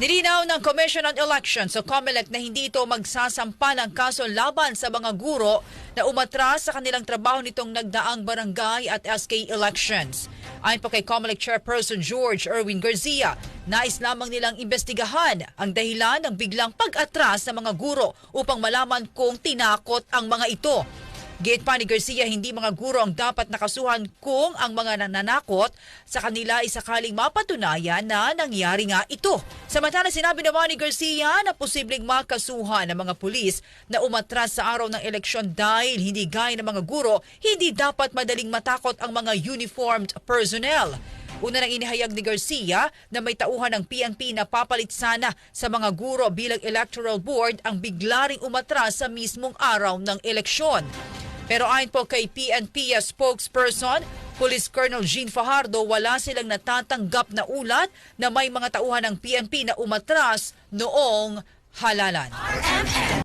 Nilinaw ng Commission on Elections o COMELEC na hindi ito magsasampa ng kaso laban sa mga guro na umatras sa kanilang trabaho nitong nagdaang barangay at SK elections. Ayon po kay COMELEC Chairperson George Erwin Garcia, nais lamang nilang imbestigahan ang dahilan ng biglang pag-atras ng mga guro upang malaman kung tinakot ang mga ito. Gate pa ni Garcia, hindi mga guro ang dapat nakasuhan kung ang mga nananakot sa kanila ay sakaling mapatunayan na nangyari nga ito. Samantala sinabi naman ni Garcia na posibleng makasuhan ng mga pulis na umatras sa araw ng eleksyon dahil hindi gaya ng mga guro, hindi dapat madaling matakot ang mga uniformed personnel. Una nang inihayag ni Garcia na may tauhan ng PNP na papalit sana sa mga guro bilang electoral board ang bigla umatras sa mismong araw ng eleksyon. Pero ayon po kay PNP spokesperson, Police Colonel Jean Fajardo, wala silang natatanggap na ulat na may mga tauhan ng PNP na umatras noong halalan.